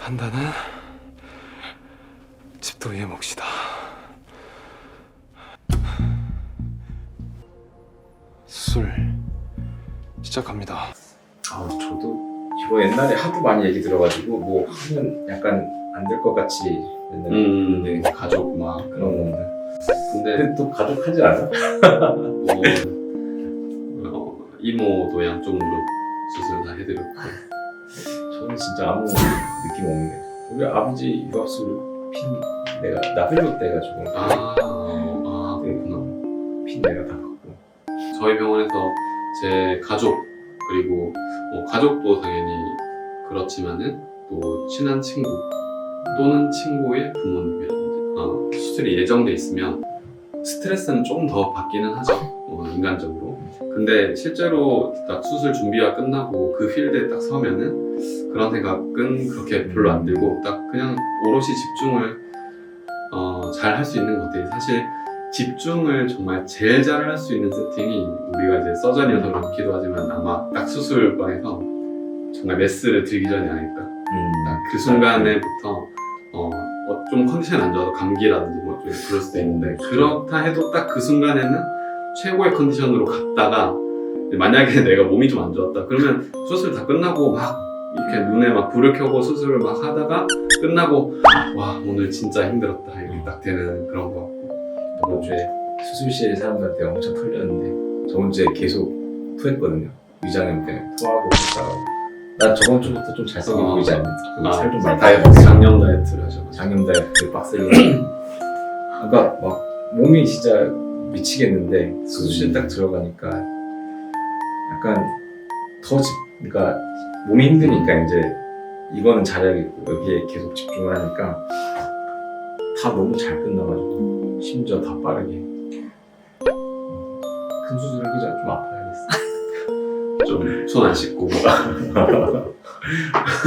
판단은 집도이의 몫이다. 수술 시작합니다. 아 저도 이거 옛날에 하도 많이 얘기 들어가지고 뭐 하면 약간 안 될 것 같이 맨날 음, 근데 가족 막 그런 건데 근데 근데 또 가족 하지 않아? 뭐, 어, 이모도 양쪽 무릎 수술 다 해드렸고 저는 진짜 아무 느낌 없는데. 우리 아버지 유압술 핀 내가 나 흘릴 때가 지고 아, 아 그렇구나. 핀 내가 다 걷고. 저희 병원에서 제 가족 그리고 뭐 가족도 당연히 그렇지만은 또 친한 친구 또는 친구의 부모님이라든지 어, 수술이 예정돼 있으면 스트레스는 조금 더 받기는 하죠. 어, 인간적으로. 근데 실제로 딱 수술 준비가 끝나고 그 필드에 딱 서면은 그런 생각은 그렇게 별로 안 들고 딱 그냥 오롯이 집중을 어, 잘 할 수 있는 것 같아요 사실 집중을 정말 제일 잘 할 수 있는 세팅이 우리가 이제 서전이어서 그렇기도 하지만 아마 딱 수술방에서 정말 메스를 들기 전이 아닐까? 음. 딱 그 순간에부터 어, 어, 좀 컨디션이 안 좋아서 감기라든지 뭐좀 그럴 수도 있는데 그렇다 해도 딱 그 순간에는 최고의 컨디션으로 갔다가 만약에 내가 몸이 좀 안 좋았다 그러면 수술 다 끝나고 막 이렇게 눈에 막 불을 켜고 수술을 막 하다가 끝나고 와 오늘 진짜 힘들었다 이렇게 딱 되는 그런 거. 저번 주에 수술실 사람들한테 엄청 털렸는데 저번 주에 계속 토했거든요. 위장염 때문에 토하고 토하고 나 저번 주부터 좀 잘생겨 어. 보이지 않니? 아, 살좀 많이 다이어트 작년 다이어트를 하셔가지고. 장염 다이어트 빡세게 그러니까 막 몸이 진짜 미치겠는데 수술실 딱 들어가니까 약간 더 집, 그러니까 몸이 힘드니까 이제 이거는 잘해야겠고 여기에 계속 집중을 하니까 다 너무 잘 끝나가지고 심지어 다 빠르게. 큰 수술 하기 전에 좀 아파 야겠어 좀손안 씻고